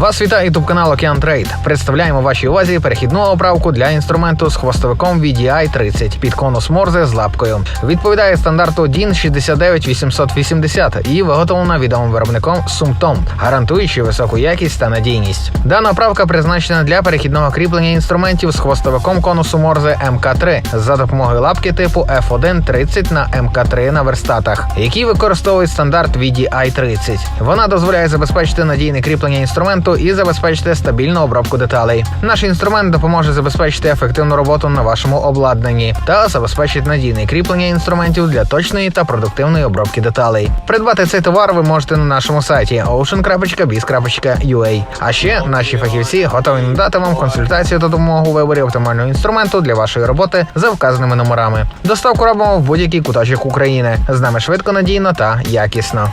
Вас вітає ютуб канал Океан Трейд. Представляємо вашій увазі перехідну оправку для інструменту з хвостовиком VDI 30 під конус Морзе з лапкою. Відповідає стандарту DIN 69880 і виготовлена відомим виробником Sumtom, гарантуючи високу якість та надійність. Дана оправка призначена для перехідного кріплення інструментів з хвостовиком конусу Морзе МК3 за допомогою лапки типу F1 30 на МК3 на верстатах, які використовують стандарт VDI 30. Вона дозволяє забезпечити надійне кріплення інструменту і забезпечити стабільну обробку деталей. Наш інструмент допоможе забезпечити ефективну роботу на вашому обладнанні та забезпечить надійне кріплення інструментів для точної та продуктивної обробки деталей. Придбати цей товар ви можете на нашому сайті ocean.biz.ua. А ще наші фахівці готові надати вам консультацію та допомогу у виборі оптимального інструменту для вашої роботи за вказаними номерами. Доставку робимо в будь-який куточок України. З нами швидко, надійно та якісно.